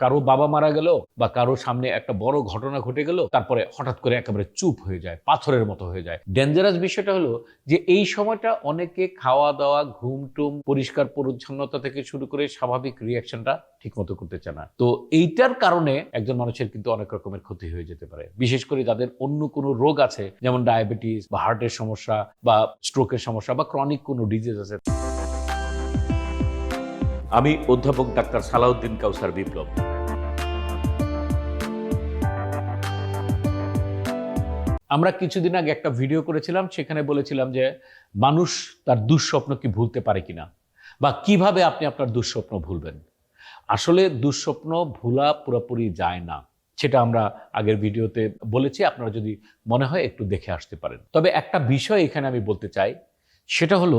কারও বাবা মারা গেল বা কারও সামনে একটা বড় ঘটনা ঘটে গেল, তারপরে হঠাৎ করে একেবারে চুপ হয়ে যায়, পাথরের মতো হয়ে যায়। ডেঞ্জারাস বিষয়টা হলো যে এই সময়টা অনেকে খাওয়া দাওয়া ঘুম টুম পরিষ্কার পরিচ্ছন্নতা থেকে শুরু করে স্বাভাবিক রিয়াকশনটা ঠিক মতো করতে চায় না। তো এইটার কারণে একজন মানুষের কিন্তু অনেক রকমের ক্ষতি হয়ে যেতে পারে। বিশেষ করে যাদের অন্য কোনো রোগ আছে, যেমন ডায়াবেটিস বা হার্টের সমস্যা বা স্ট্রোকের সমস্যা বা ক্রনিক কোনো ডিজিজ আছে। আমি অধ্যাপক ডাক্তার সালাউদ্দিন কাউসার বিপ্লব। আমরা কিছুদিন আগে একটা ভিডিও করেছিলাম, সেখানে বলেছিলাম যে মানুষ তার দুঃস্বপ্ন কি ভুলতে পারে কিনা বা কীভাবে আপনি আপনার দুঃস্বপ্ন ভুলবেন। আসলে দুঃস্বপ্ন ভুলা পুরোপুরি যায় না, সেটা আমরা আগের ভিডিওতে বলেছি, আপনারা যদি মনে হয় একটু দেখে আসতে পারেন। তবে একটা বিষয় এখানে আমি বলতে চাই, সেটা হলো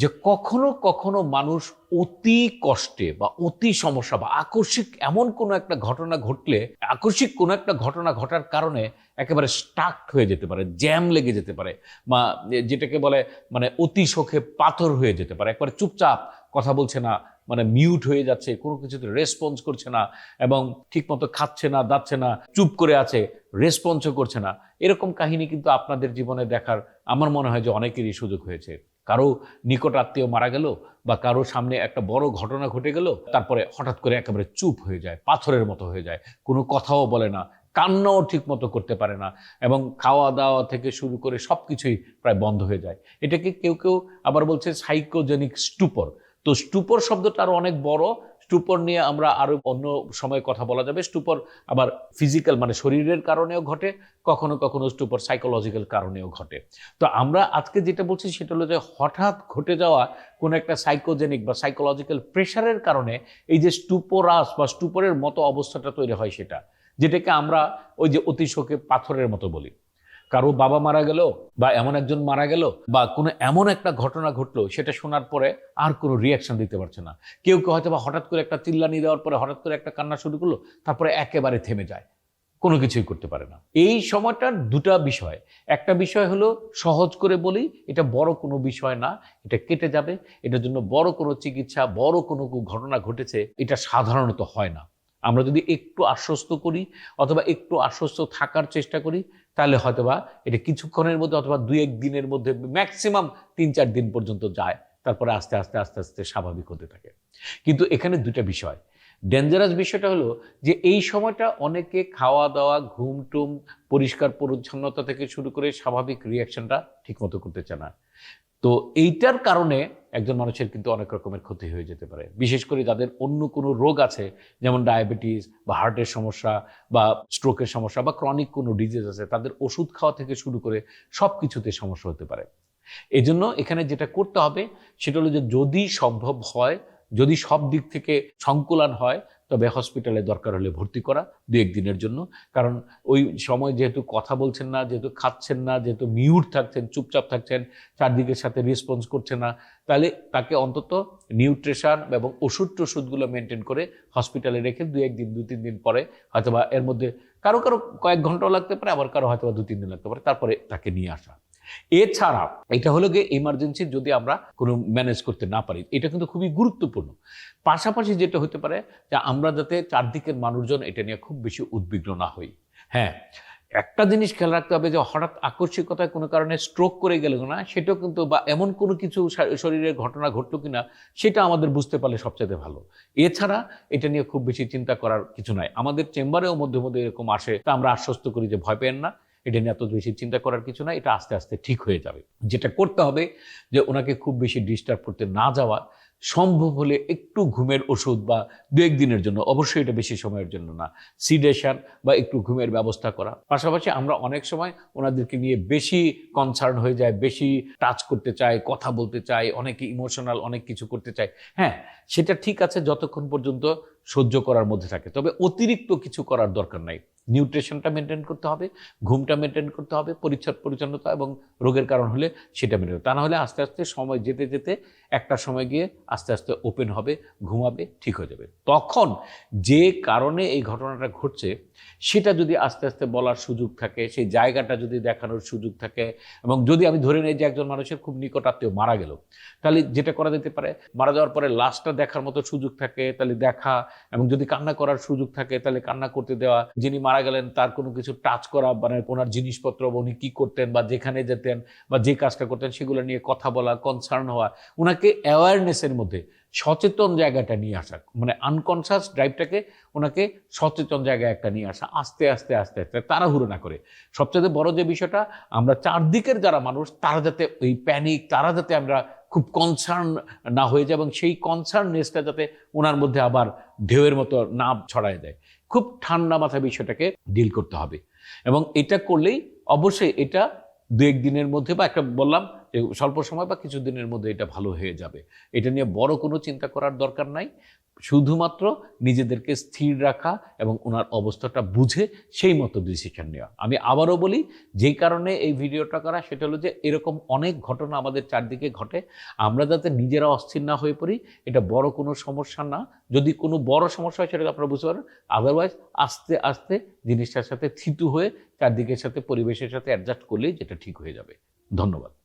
যে কখনো কখনো মানুষ অতি কষ্টে বা অতি সমস্যা বা আকস্মিক এমন কোনো একটা ঘটনা ঘটলে, আকস্মিক কোনো একটা ঘটনা ঘটার কারণে একেবারে স্টাক হয়ে যেতে পারে জ্যাম লেগে যেতে পারে বা যেটাকে বলে মানে অতি শোকে পাথর হয়ে যেতে পারে। একবারে চুপচাপ কথা বলছে না মানে মিউট হয়ে যাচ্ছে, কোনো কিছুতে রেসপন্স করছে না এবং ঠিকমতো খাচ্ছে না দাচ্ছে না, চুপ করে আছে রেসপন্সও করছে না। এরকম কাহিনী কিন্তু আপনাদের জীবনে দেখার আমার মনে হয় যে অনেকেরই সুযোগ হয়েছে। কারও নিকট আত্মীয় মারা গেল বা কারও সামনে একটা বড় ঘটনা ঘটে গেল, তারপরে হঠাৎ করে একেবারে চুপ হয়ে যায়, পাথরের মতো হয়ে যায়, কোনো কথাও বলে না, কান্নাও ঠিক মতো করতে পারে না এবং খাওয়া দাওয়া থেকে শুরু করে সব কিছুই প্রায় বন্ধ হয়ে যায়। এটাকে কেউ কেউ আবার বলছে সাইকোজেনিক স্টুপর তো স্টুপর শব্দটা আরও অনেক বড় স্টুপর নিয়ে আমরা আরও অন্য সময় কথা বলা যাবে। স্টুপর আবার ফিজিক্যাল মানে শরীরের কারণেও ঘটে, কখনো কখনো স্টুপর সাইকোলজিক্যাল কারণেও ঘটে। তো আমরা আজকে যেটা বলছি সেটা হলো যে হঠাৎ ঘটে যাওয়া কোনো একটা সাইকোজেনিক বা সাইকোলজিক্যাল প্রেশারের কারণে এই যে স্টুপোরাস বা স্টুপরের মতো অবস্থাটা তৈরি হয় সেটা, যেটাকে আমরা ওই যে অতি শোকে পাথরের মতো বলি। কারও বাবা মারা গেল বা এমন একজন মারা গেল বা কোনো এমন একটা ঘটনা ঘটলো, সেটা শোনার পরে আর কোনো রিয়াকশন দিতে পারছে না। কেউ কেউ হয়তো বা হঠাৎ করে একটা চিল্লানি দেওয়ার পরে হঠাৎ করে একটা কান্না শুরু করল, তারপরে একেবারে থেমে যায়। কোনো কিছুই করতে পারে না। এই সময়টার দুটা বিষয়। একটা বিষয় হলো সহজ করে বলি, এটা বড় কোনো বিষয় না, এটা কেটে যাবে, এটার জন্য বড় কোনো চিকিৎসা, বড় কোনো ঘটনা ঘটেছে, এটা সাধারণত হয় না। আমরা যদি একটু আশ্বস্ত করি অথবা একটু আশ্বস্ত থাকার চেষ্টা করি, তাহলে হয়তোবা এটা কিছুক্ষণের মধ্যে অথবা দুই এক দিনের মধ্যে ম্যাক্সিমাম তিন চার দিন পর্যন্ত যায়। তারপরে আস্তে আস্তে আস্তে আস্তে স্বাভাবিক হতে থাকে। কিন্তু এখানে দুটা বিষয়। ডেঞ্জারাস বিষয়টা হলো যে এই সময়টা অনেকে খাওয়া দাওয়া ঘুম টুম পরিষ্কার পরিচ্ছন্নতা থেকে শুরু করে স্বাভাবিক রিয়াকশনটা ঠিকমতো করতে চায় না। তো এইটার কারণে একজন মানুষের কিন্তু অনেক রকমের ক্ষতি হয়ে যেতে পারে। বিশেষ করে যাদের অন্য কোনো রোগ আছে, যেমন ডায়াবেটিস বা হার্টের সমস্যা বা স্ট্রোকের সমস্যা বা ক্রনিক কোনো ডিজিজ আছে, তাদের ওষুধ খাওয়া থেকে শুরু করে সব কিছুতে সমস্যা হতে পারে। এই জন্য এখানে যেটা করতে হবে, সেটা হলো যে যদি সম্ভব হয়, যদি সব দিক থেকে সংকুলান হয় তবে হসপিটালে দরকার হলে ভর্তি করা দু একদিনের জন্য। কারণ ওই সময় যেহেতু কথা বলছেন না, যেহেতু খাচ্ছেন না, যেহেতু মিউট থাকছেন, চুপচাপ থাকছেন, চারদিকের সাথে রেসপন্স করছে না, তাহলে তাকে অন্তত নিউট্রিশন এবং ওষুধ টষুধগুলো মেনটেন করে হসপিটালে রেখে দু একদিন, দু তিন দিন পরে হয়তোবা এর মধ্যে কারও কারও কয়েক ঘন্টাও লাগতে পারে, আবার কারও হয়তোবা দু তিন দিন লাগতে পারে, তারপরে তাকে নিয়ে আসা। এছাড়া এটা হলো গিয়ে ইমার্জেন্সি যদি আমরা কোনো ম্যানেজ করতে না পারি, এটা কিন্তু খুবই গুরুত্বপূর্ণ। পাশাপাশি যেটা হতে পারে যে আমরা যাতে চারদিকের মানুষজন এটা নিয়ে খুব বেশি উদ্বিগ্ন না হই। হ্যাঁ একটা জিনিস খেয়াল রাখতে হবে যে হঠাৎ আকস্মিকতায় কোনো কারণে স্ট্রোক করে গেল না সেটাও কিন্তু বা এমন কোনো কিছু শরীরের ঘটনা ঘটলো কিনা, সেটা আমাদের বুঝতে পারলে সবচেয়ে ভালো। এছাড়া এটা নিয়ে খুব বেশি চিন্তা করার কিছু নাই। আমাদের চেম্বারেও মধ্যে মধ্যে এরকম আসে, তা আমরা আশ্বস্ত করি যে ভয় পেন না। এটা নিয়ে এত বেশি চিন্তা করার কিছু না, এটা আস্তে আস্তে ঠিক হয়ে যাবে। যেটা করতে হবে যে ওনাকে খুব বেশি ডিস্টার্ব করতে না যাওয়া, সম্ভব হলে একটু ঘুমের ওষুধ বা দু একদিনের জন্য, অবশ্যই এটা বেশি সময়ের জন্য না সিডেশন বা একটু ঘুমের ব্যবস্থা করা। পাশাপাশি আমরা অনেক সময় ওনাদেরকে নিয়ে বেশি কনসার্ন হয়ে যায়, বেশি টাচ করতে চাই, কথা বলতে চাই, অনেকে ইমোশনাল অনেক কিছু করতে চাই। হ্যাঁ সেটা ঠিক আছে যতক্ষণ পর্যন্ত সহ্য করার মধ্যে থাকে। তবে অতিরিক্ত কিছু করার দরকার নাই। নিউট্রিশনটা মেনটেন করতে হবে, ঘুমটা মেনটেন করতে হবে, পরিচ্ছদ পরিচ্ছন্নতা এবং রোগের কারণ হলে সেটা মেনটেন তা না হলে আস্তে আস্তে সময় যেতে যেতে একটা সময় গিয়ে আস্তে আস্তে ওপেন হবে, ঘুমাবে, ঠিক হয়ে যাবে। তখন যে কারণে এই ঘটনাটা ঘটছে সেটা যদি আস্তে আস্তে বলার সুযোগ থাকে, সেই জায়গাটা যদি দেখানোর সুযোগ থাকে, এবং যদি আমি ধরে নিই যে একজন মানুষের খুব নিকট আত্মীয় মারা গেল, তাহলে যেটা করা যেতে পারে, মারা যাওয়ার পরে লাশটা দেখার মতো সুযোগ থাকে, তাহলে দেখা, এবং যদি কান্না করার সুযোগ থাকে, তাহলে কান্না করতে দেওয়া, যিনি মারা গেলেন তার কোনো কিছু টাচ করা মানে ওনার জিনিসপত্র উনি কী করতেন, বা যেখানে যেতেন, বা যে কাজটা করতেন, সেগুলো নিয়ে কথা বলা কনসার্ন হওয়া ওনাকে অ্যাওয়ারনেসের মধ্যে সচেতন জায়গাটা নিয়ে আসা মানে আনকনসাস ড্রাইভটাকে ওনাকে সচেতন জায়গায় একটা নিয়ে আসা, আস্তে আস্তে আস্তে আস্তে তাড়াহুড়ো না করে। সবচেয়ে বড় যে বিষয়টা, আমরা চারদিকের যারা মানুষ, তারা যাতে ওই প্যানিক তারা যাতে আমরা খুব কনসার্ন না হয়ে যায় এবং সেই কনসার্ননেসটা যাতে ওনার মধ্যে আবার ঢেউয়ের মতো না ছড়ায় দেয়। খুব ঠান্ডা মাথায় বিষয়টাকে ডিল করতে হবে। এবং এটা করলেই অবশ্যই এটা দু এক দিনের মধ্যে বা একটা বললাম যে স্বল্প সময় বা কিছু দিনের মধ্যে এটা ভালো হয়ে যাবে। এটা নিয়ে বড় কোনো চিন্তা করার দরকার নাই। শুধুমাত্র নিজেদেরকে স্থির রাখা এবং ওনার অবস্থাটা বুঝে সেই মতো ডিসিশন নেওয়া। আমি আবারও বলি, যেই কারণে এই ভিডিওটা করা, সেটা হলো যে এরকম অনেক ঘটনা আমাদের চারদিকে ঘটে। আমরা যাতে নিজেরা অস্থির না হয়ে পড়ি, এটা বড় কোনো সমস্যা না। যদি কোনো বড় সমস্যা হয় সেটা আপনারা বুঝতে পারেন আদারওয়াইজ আস্তে আস্তে জিনিসটার সাথে থিতু হয়ে চারদিকের সাথে পরিবেশের সাথে অ্যাডজাস্ট করলেই যেটা ঠিক হয়ে যাবে। ধন্যবাদ।